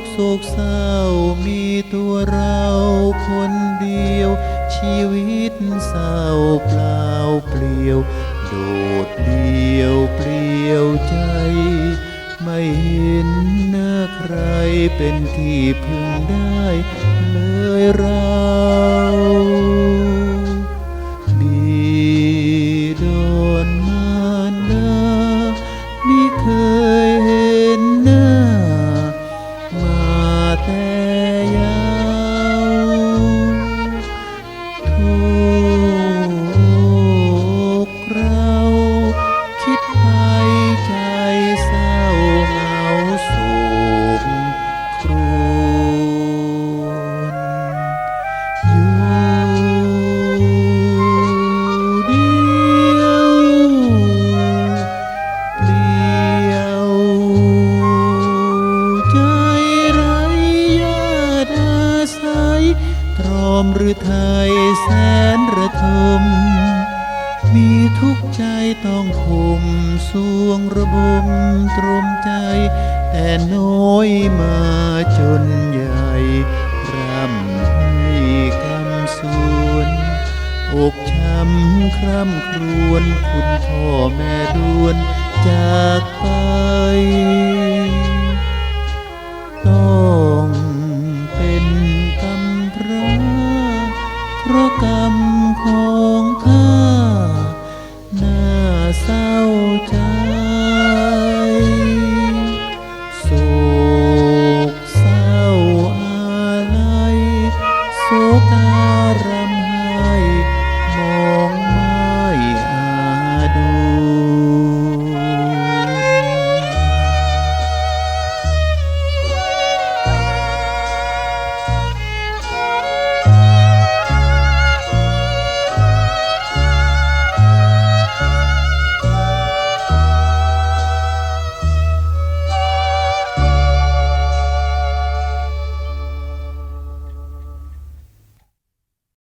กโศกเศร้ามีตัวเราคนเดียว ชีวิตเศร้าเปล่าเปลี่ยว โดดเดียวเปลี่ยวใจ ไม่เห็นหน้าใครเป็นที่พึงได้เลยเราดีโดนมานดาไม่เคย มหรือไทยแสนระทม มีทุกใจต้องข่มสวงระบมตรมใจ แต่น้อยมาจนใหญ่ร่ำให้คำสวนอกช้ำคร่ำครวญคุณพ่อแม่ดวนจากไป เพราะกรรมของข้า น่าเศร้าใจ